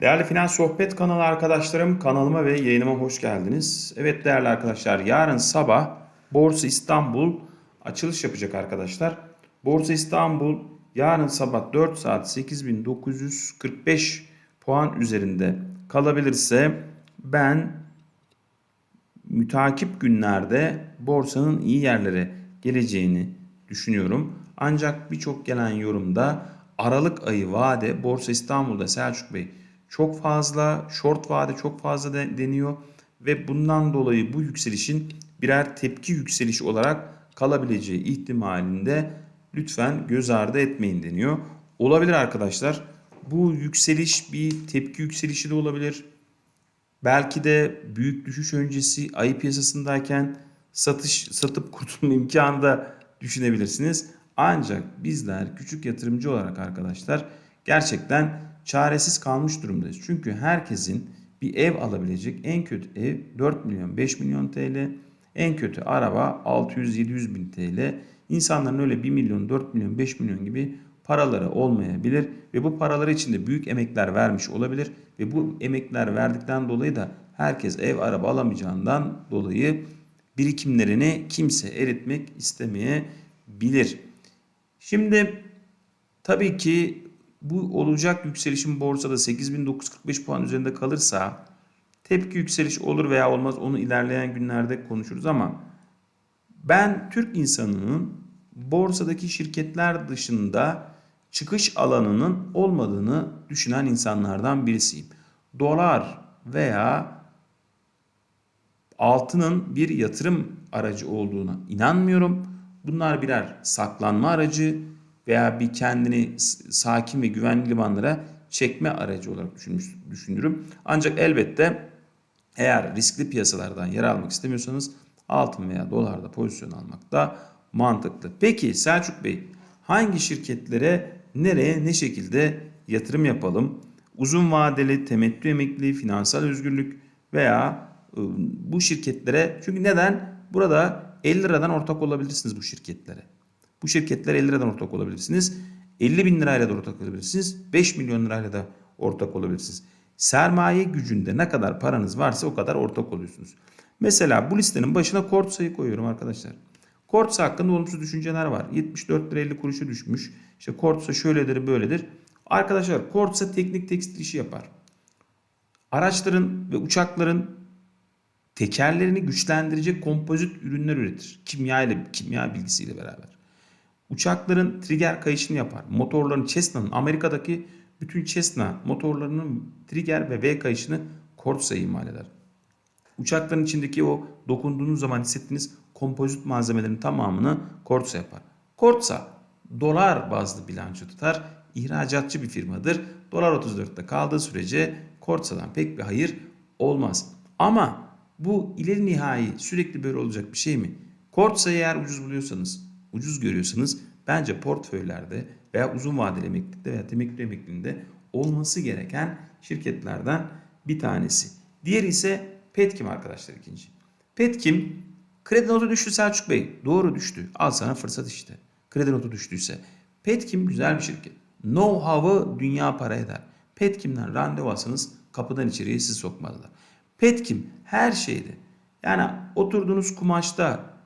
Değerli Finans Sohbet kanalı arkadaşlarım kanalıma ve yayınıma hoş geldiniz. Evet değerli arkadaşlar yarın sabah Borsa İstanbul açılış yapacak arkadaşlar. Borsa İstanbul yarın sabah 4 saat 8945 puan üzerinde kalabilirse ben mütakip günlerde borsanın iyi yerlere geleceğini düşünüyorum. Ancak birçok gelen yorumda Aralık ayı vade Borsa İstanbul'da Selçuk Bey çok fazla, short vade çok fazla de- deniyor ve bundan dolayı bu yükselişin birer tepki yükselişi olarak kalabileceği ihtimalinde lütfen göz ardı etmeyin deniyor. Olabilir arkadaşlar. Bu yükseliş bir tepki yükselişi de olabilir. Belki de büyük düşüş öncesi ayı piyasasındayken satış satıp kurtulma imkanı da düşünebilirsiniz. Ancak bizler küçük yatırımcı olarak arkadaşlar gerçekten çaresiz kalmış durumdayız. Çünkü herkesin bir ev alabilecek en kötü ev 4 milyon 5 milyon TL, en kötü araba 600-700 bin TL. İnsanların öyle 1 milyon 4 milyon 5 milyon gibi paraları olmayabilir ve bu paraları için de büyük emekler vermiş olabilir ve bu emekler verdikten dolayı da herkes ev araba alamayacağından dolayı birikimlerini kimse eritmek istemeyebilir. Şimdi tabii ki bu olacak yükselişin borsada 8945 puan üzerinde kalırsa tepki yükseliş olur veya olmaz onu ilerleyen günlerde konuşuruz ama ben Türk insanının borsadaki şirketler dışında çıkış alanının olmadığını düşünen insanlardan birisiyim. Dolar veya altının bir yatırım aracı olduğuna inanmıyorum. Bunlar birer saklanma aracı veya bir kendini sakin ve güvenli limanlara çekme aracı olarak düşünürüm. Ancak elbette eğer riskli piyasalardan yer almak istemiyorsanız altın veya dolarda pozisyon almak da mantıklı. Peki Selçuk Bey hangi şirketlere nereye ne şekilde yatırım yapalım? Uzun vadeli, temettü emekli, finansal özgürlük veya e, bu şirketlere çünkü neden? Burada 50 liradan ortak olabilirsiniz bu şirketlere. Bu şirketlere 50 liradan ortak olabilirsiniz. 50 bin lirayla da ortak olabilirsiniz. 5 milyon lirayla da ortak olabilirsiniz. Sermaye gücünde ne kadar paranız varsa o kadar ortak oluyorsunuz. Mesela bu listenin başına Kortsa'yı koyuyorum arkadaşlar. Kortsa hakkında olumsuz düşünceler var. 74 lira 50 kuruşa düşmüş. İşte Kortsa şöyledir böyledir. Arkadaşlar Kortsa teknik tekstil işi yapar. Araçların ve uçakların tekerlerini güçlendirecek kompozit ürünler üretir. Kimya ile kimya bilgisiyle beraber. Uçakların trigger kayışını yapar. Motorların Cessna'nın Amerika'daki bütün Cessna motorlarının trigger ve V kayışını Corsa imal eder. Uçakların içindeki o dokunduğunuz zaman hissettiğiniz kompozit malzemelerin tamamını Corsa yapar. Corsa dolar bazlı bilanço tutar. İhracatçı bir firmadır. Dolar 34'te kaldığı sürece Corsa'dan pek bir hayır olmaz. Ama bu ileri nihai sürekli böyle olacak bir şey mi? Corsa'yı eğer ucuz buluyorsanız, ucuz görüyorsanız bence portföylerde veya uzun vadeli emeklilikte veya temettü emekliliğinde olması gereken şirketlerden bir tanesi. Diğeri ise Petkim arkadaşlar ikinci. Petkim kredi notu düştü Selçuk Bey. Doğru düştü. Al sana fırsat işte. Kredi notu düştüyse. Petkim güzel bir şirket. Know-how'ı dünya para eder. Petkim'den randevu alsanız kapıdan içeriye sizi sokmazlar. Petkim her şeyde. Yani oturduğunuz kumaşta,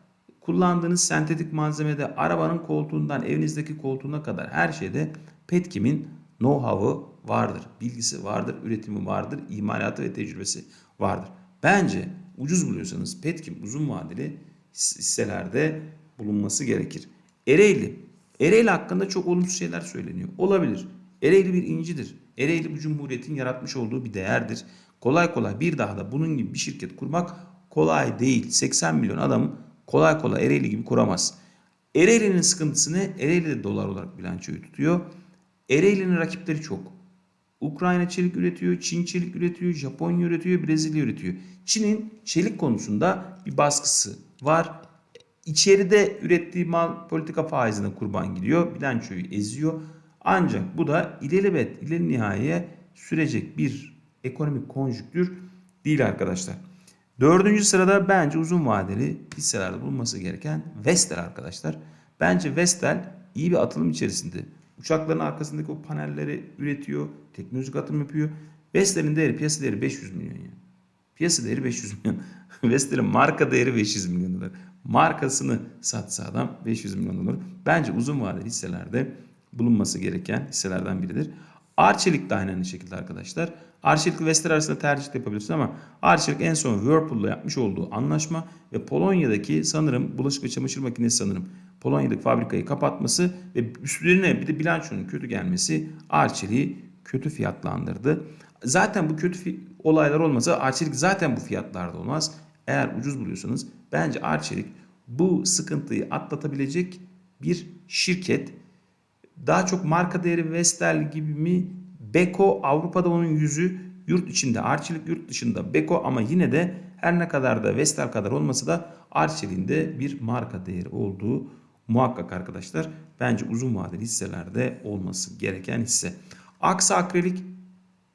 kullandığınız sentetik malzemede, arabanın koltuğundan evinizdeki koltuğuna kadar her şeyde Petkim'in know-how'ı vardır. Bilgisi vardır, üretimi vardır, imalatı ve tecrübesi vardır. Bence ucuz buluyorsanız Petkim uzun vadeli his- hisselerde bulunması gerekir. Ereğli. Ereğli hakkında çok olumsuz şeyler söyleniyor. Olabilir. Ereğli bir incidir. Ereğli bu cumhuriyetin yaratmış olduğu bir değerdir. Kolay kolay bir daha da bunun gibi bir şirket kurmak kolay değil. 80 milyon adam kolay kolay Ereğli gibi kuramaz. Ereğli'nin sıkıntısı ne? Ereğli de dolar olarak bilançoyu tutuyor. Ereğli'nin rakipleri çok. Ukrayna çelik üretiyor, Çin çelik üretiyor, Japonya üretiyor, Brezilya üretiyor. Çin'in çelik konusunda bir baskısı var. İçeride ürettiği mal politika faizine kurban gidiyor. Bilançoyu eziyor. Ancak bu da ilelebet, ileri nihaiye sürecek bir ekonomik konjüktür değil arkadaşlar. Dördüncü sırada bence uzun vadeli hisselerde bulunması gereken Vestel arkadaşlar. Bence Vestel iyi bir atılım içerisinde. Uçakların arkasındaki o panelleri üretiyor, teknolojik atılım yapıyor. Vestel'in değeri piyasa değeri 500 milyon ya. Piyasa değeri 500 milyon. Vestel'in marka değeri 500 milyon dolar. Markasını satsa adam 500 milyon dolar. Bence uzun vadeli hisselerde bulunması gereken hisselerden biridir. Arçelik de aynı şekilde arkadaşlar. Arçelik ve Vestel arasında tercih de yapabilirsiniz ama Arçelik en son Whirlpool'la yapmış olduğu anlaşma ve Polonya'daki sanırım bulaşık ve çamaşır makinesi sanırım Polonya'daki fabrikayı kapatması ve üstlerine bir de bilançonun kötü gelmesi Arçelik'i kötü fiyatlandırdı. Zaten bu kötü olaylar olmasa Arçelik zaten bu fiyatlarda olmaz. Eğer ucuz buluyorsanız bence Arçelik bu sıkıntıyı atlatabilecek bir şirket. Daha çok marka değeri Vestel gibi mi? Beko Avrupa'da onun yüzü yurt içinde. Arçelik yurt dışında. Beko ama yine de her ne kadar da Vestel kadar olmasa da Arçelik'in de bir marka değeri olduğu muhakkak arkadaşlar. Bence uzun vadeli hisselerde olması gereken hisse. Aksa Akrilik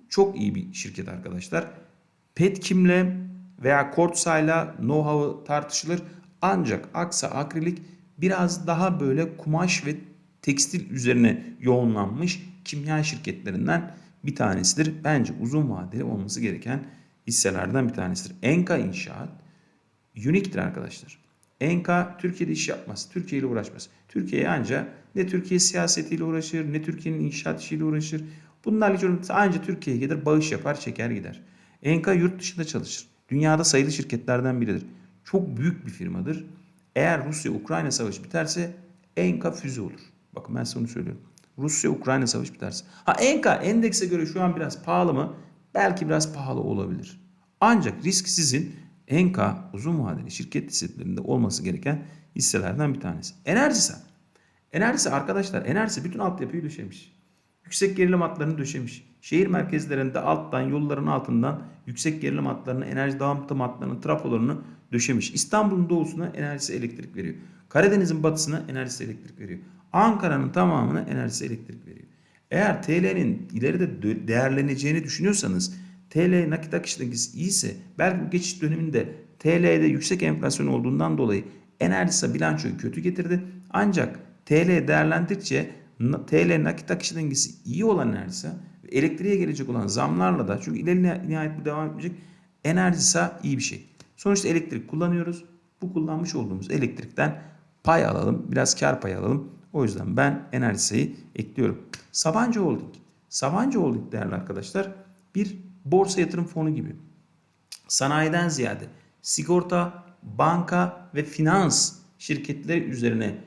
çok iyi bir şirket arkadaşlar. Petkim'le veya Kortsa'yla know-how'ı tartışılır. Ancak Aksa Akrilik biraz daha böyle kumaş ve tekstil üzerine yoğunlanmış kimya şirketlerinden bir tanesidir. Bence uzun vadeli olması gereken hisselerden bir tanesidir. Enka İnşaat uniktir arkadaşlar. Enka Türkiye'de iş yapmaz. Türkiye ile uğraşmaz. Türkiye'ye anca ne Türkiye siyasetiyle uğraşır ne Türkiye'nin inşaat işiyle uğraşır. Bunlarla hiç uğraşmaz. anca Türkiye'ye gelir bağış yapar çeker gider. Enka yurt dışında çalışır. Dünyada sayılı şirketlerden biridir. Çok büyük bir firmadır. Eğer Rusya-Ukrayna savaşı biterse Enka füze olur. Bakın ben size onu söylüyorum. Rusya-Ukrayna savaşı biterse. Ha Enka endekse göre şu an biraz pahalı mı? Belki biraz pahalı olabilir. Ancak risk sizin Enka uzun vadeli şirket hisselerinde olması gereken hisselerden bir tanesi. Enerjisa. Enerjisa arkadaşlar Enerjisa bütün altyapıyı döşemiş. Yüksek gerilim hatlarını döşemiş. Şehir merkezlerinde alttan yolların altından yüksek gerilim hatlarını, enerji dağıtım hatlarını, trafolarını döşemiş. İstanbul'un doğusuna enerjisi elektrik veriyor. Karadeniz'in batısına enerjisi elektrik veriyor. Ankara'nın tamamına enerjisi elektrik veriyor. Eğer TL'nin ileride değerleneceğini düşünüyorsanız TL nakit akış dengesi iyiyse belki bu geçiş döneminde TL'de yüksek enflasyon olduğundan dolayı enerjisi bilançoyu kötü getirdi. Ancak TL değerlendikçe TL nakit akış dengesi iyi olan enerjisi elektriğe gelecek olan zamlarla da çünkü ileri nihayet bu devam edecek enerjisi iyi bir şey. Sonuçta elektrik kullanıyoruz. Bu kullanmış olduğumuz elektrikten pay alalım. Biraz kar payı alalım. O yüzden ben enerjisiyi ekliyorum. Sabancı Holding. Sabancı Holding değerli arkadaşlar bir borsa yatırım fonu gibi. Sanayiden ziyade sigorta, banka ve finans şirketleri üzerine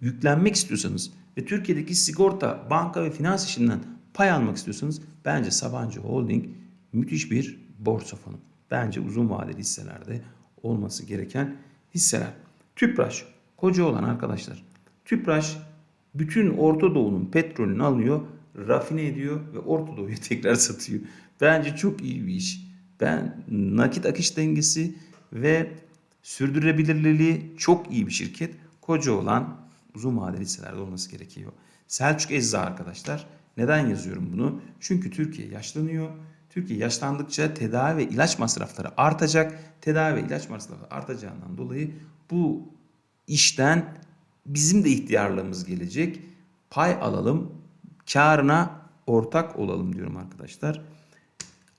yüklenmek istiyorsanız ve Türkiye'deki sigorta, banka ve finans işinden pay almak istiyorsanız bence Sabancı Holding müthiş bir borsa fonu. Bence uzun vadeli hisselerde olması gereken hisseler. Tüpraş, koca olan arkadaşlar. Tüpraş bütün Orta Doğu'nun petrolünü alıyor, rafine ediyor ve Orta Doğu'ya tekrar satıyor. Bence çok iyi bir iş. Ben nakit akış dengesi ve sürdürülebilirliği çok iyi bir şirket. Koca olan uzun vadeli hisselerde olması gerekiyor. Selçuk Ecza arkadaşlar. Neden yazıyorum bunu? Çünkü Türkiye yaşlanıyor. Türkiye yaşlandıkça tedavi ve ilaç masrafları artacak. Tedavi ve ilaç masrafları artacağından dolayı bu işten bizim de ihtiyarlığımız gelecek. Pay alalım, karına ortak olalım diyorum arkadaşlar.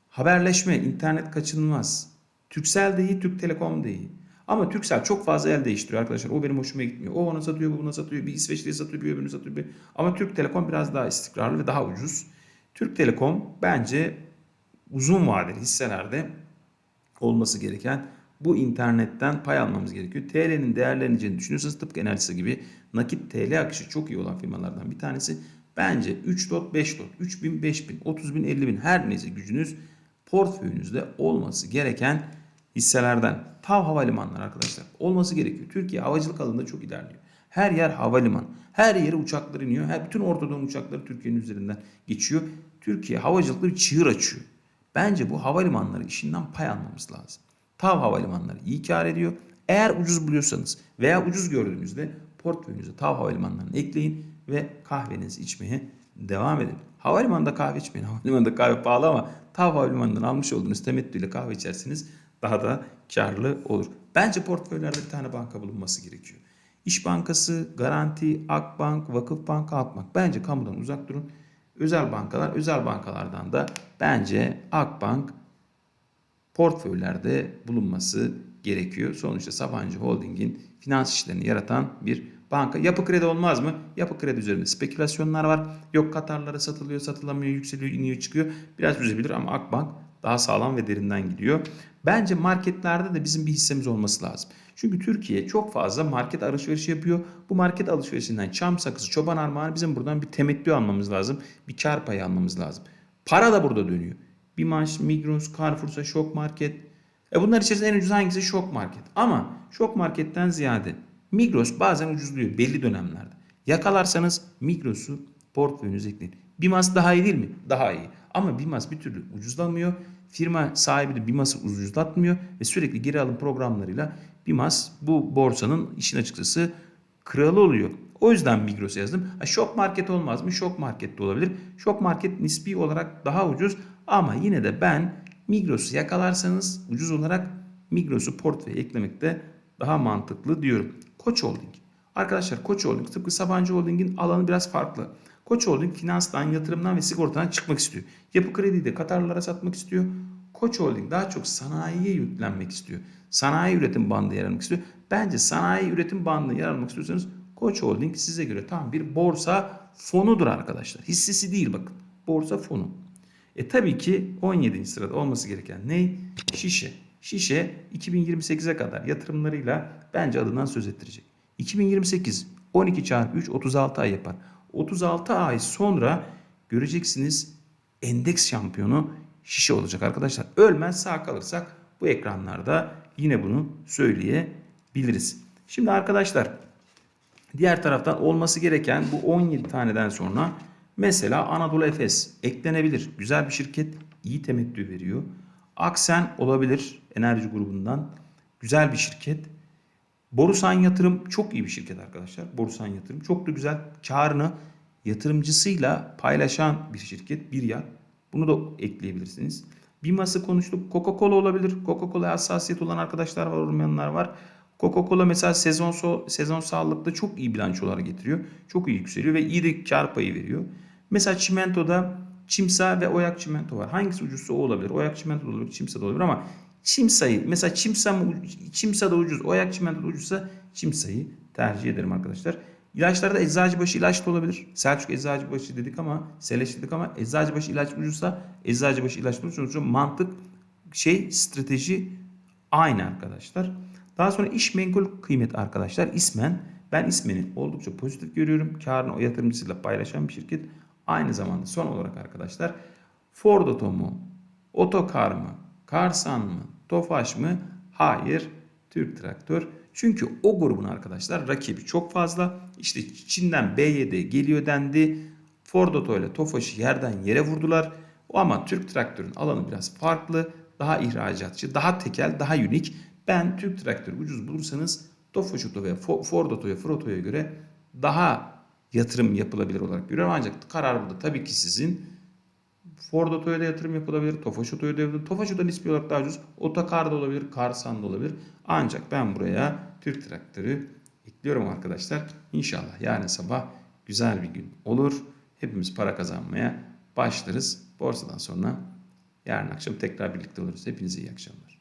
Haberleşme, internet kaçınılmaz. Türksel de iyi, Türk Telekom da iyi. Ama Türksel çok fazla el değiştiriyor arkadaşlar. O benim hoşuma gitmiyor. O ona satıyor, bu buna satıyor. Bir İsveçli'ye satıyor, bir öbürünü satıyor. Bir... Ama Türk Telekom biraz daha istikrarlı ve daha ucuz. Türk Telekom bence uzun vadeli hisselerde olması gereken bu internetten pay almamız gerekiyor. TL'nin değerleneceğini düşünüyorsanız tıpkı enerjisi gibi nakit TL akışı çok iyi olan firmalardan bir tanesi. Bence 3 lot 5 lot 3 bin 5 bin 30 bin 50 bin her neyse gücünüz portföyünüzde olması gereken hisselerden. TAV havalimanları arkadaşlar olması gerekiyor. Türkiye havacılık alanında çok ilerliyor. Her yer havaliman. Her yere uçaklar iniyor. Her, bütün Orta Doğu uçakları Türkiye'nin üzerinden geçiyor. Türkiye havacılıkta bir çığır açıyor. Bence bu havalimanları işinden pay almamız lazım. TAV havalimanları iyi kar ediyor. Eğer ucuz buluyorsanız veya ucuz gördüğünüzde portföyünüze TAV havalimanlarını ekleyin ve kahvenizi içmeye devam edin. Havalimanında kahve içmeyin. Havalimanında kahve pahalı ama TAV havalimanından almış olduğunuz temettüyle kahve içerseniz daha da karlı olur. Bence portföylerde bir tane banka bulunması gerekiyor. İş Bankası, Garanti, Akbank, Vakıfbank, Halkbank. Bence kamudan uzak durun. özel bankalar, özel bankalardan da bence Akbank portföylerde bulunması gerekiyor. Sonuçta Sabancı Holding'in finans işlerini yaratan bir banka. Yapı kredi olmaz mı? Yapı kredi üzerinde spekülasyonlar var. Yok Katarlara satılıyor, satılamıyor, yükseliyor, iniyor, çıkıyor. Biraz üzebilir ama Akbank daha sağlam ve derinden gidiyor. Bence marketlerde de bizim bir hissemiz olması lazım. Çünkü Türkiye çok fazla market alışverişi yapıyor. Bu market alışverişinden çam sakızı, çoban armağanı bizim buradan bir temettü almamız lazım. Bir kar payı almamız lazım. Para da burada dönüyor. Bimaş, Migros, Carrefour'sa Şok Market. E bunlar içerisinde en ucuz hangisi? Şok Market. Ama Şok Market'ten ziyade Migros bazen ucuzluyor belli dönemlerde. Yakalarsanız Migros'u portföyünüze ekleyin. Bimas daha iyi değil mi? Daha iyi. Ama Bimas bir türlü ucuzlamıyor. Firma sahibi de Bimas'ı ucuzlatmıyor ve sürekli geri alım programlarıyla Bimas bu borsanın işin açıkçası kralı oluyor. O yüzden Migros'a yazdım. Ha, Şok market olmaz mı? Şok market de olabilir. Şok market nispi olarak daha ucuz ama yine de ben Migros'u yakalarsanız ucuz olarak Migros'u portföye eklemekte daha mantıklı diyorum. Koç Holding. Arkadaşlar Koç Holding tıpkı Sabancı Holding'in alanı biraz farklı. Koç Holding finanstan, yatırımdan ve sigortadan çıkmak istiyor. Yapı krediyi de Katarlara satmak istiyor. Koç Holding daha çok sanayiye yüklenmek istiyor. Sanayi üretim bandı yer almak istiyor. Bence sanayi üretim bandına yer almak istiyorsanız Koç Holding size göre tam bir borsa fonudur arkadaşlar. Hissesi değil bakın. Borsa fonu. E tabii ki 17. sırada olması gereken ne? Şişe. Şişe 2028'e kadar yatırımlarıyla bence adından söz ettirecek. 2028 12 çarpı 3 36 ay yapar. 36 ay sonra göreceksiniz endeks şampiyonu şişe olacak arkadaşlar. Ölmez sağ kalırsak bu ekranlarda yine bunu söyleyebiliriz. Şimdi arkadaşlar diğer taraftan olması gereken bu 17 taneden sonra mesela Anadolu Efes eklenebilir. Güzel bir şirket iyi temettü veriyor. Aksen olabilir enerji grubundan. Güzel bir şirket. Borusan Yatırım çok iyi bir şirket arkadaşlar. Borusan Yatırım çok da güzel karını yatırımcısıyla paylaşan bir şirket. Bir yat. Bunu da ekleyebilirsiniz. Bimas'ı konuştuk. Coca-Cola olabilir. Coca-Cola'ya hassasiyet olan arkadaşlar var, olmayanlar var. Coca-Cola mesela sezon so sezon sağlıkta çok iyi bilançolar getiriyor. Çok iyi yükseliyor ve iyi de kar payı veriyor. Mesela Çimento'da Çimsa ve Oyak Çimento var. Hangisi ucuzsa o olabilir. Oyak Çimento da olabilir, Çimsa da olabilir ama Çimsa'yı mesela Çimsa mı, Çimsa da ucuz, Oyak Çimento da ucuzsa Çimsa'yı tercih ederim arkadaşlar. İlaçlarda Eczacıbaşı ilaç da olabilir. Selçuk Eczacıbaşı dedik ama Seleş dedik ama Eczacıbaşı ilaç ucuzsa Eczacıbaşı ilaç da ucuz. Mantık şey strateji aynı arkadaşlar. Daha sonra iş menkul kıymet arkadaşlar. İsmen ben ismeni oldukça pozitif görüyorum. Karını o yatırımcısıyla paylaşan bir şirket. Aynı zamanda son olarak arkadaşlar Ford Oto mu? Otokar mı? Karsan mı? Tofaş mı? Hayır. Türk Traktör. Çünkü o grubun arkadaşlar rakibi çok fazla. İşte Çin'den BYD geliyor dendi. Ford Oto ile Tofaş'ı yerden yere vurdular. Ama Türk Traktör'ün alanı biraz farklı. Daha ihracatçı, daha tekel, daha unik. Ben Türk Traktörü ucuz bulursanız Tofaş Oto ve Ford Oto'ya, Froto'ya göre daha yatırım yapılabilir olarak görüyorum. Ancak karar burada tabii ki sizin. Ford Oto'ya da yatırım yapılabilir. Tofaş Oto'ya da yapılabilir. Tofaş Oto nispi olarak daha ucuz. Otokar da olabilir. Karsan da olabilir. Ancak ben buraya Türk Traktörü ekliyorum arkadaşlar. İnşallah yarın sabah güzel bir gün olur. Hepimiz para kazanmaya başlarız. Borsadan sonra yarın akşam tekrar birlikte oluruz. Hepinize iyi akşamlar.